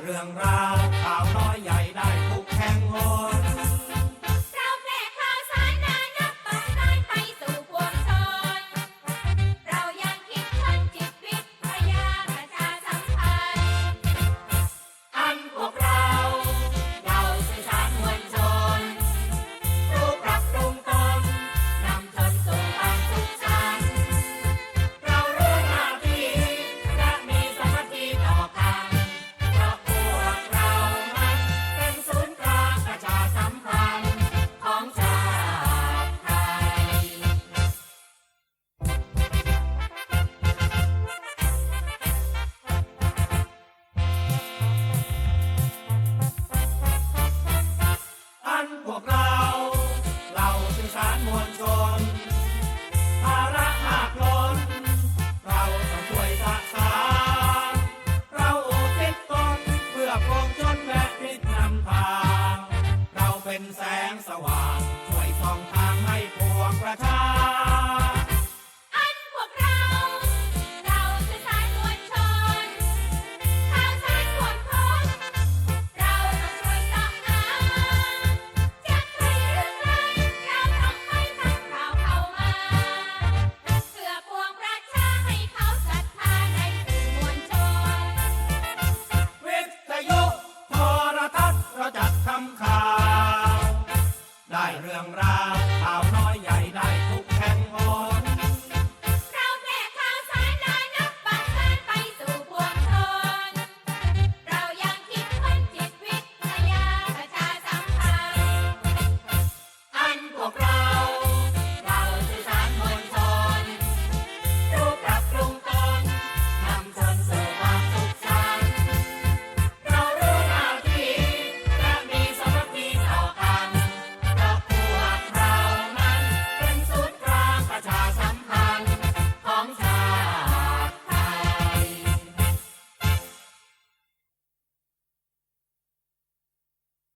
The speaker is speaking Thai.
เรื่องราว ว่างช่วยส่องทางให้พวกประชา รื่องราวข่าวน้อยใหญ่ได้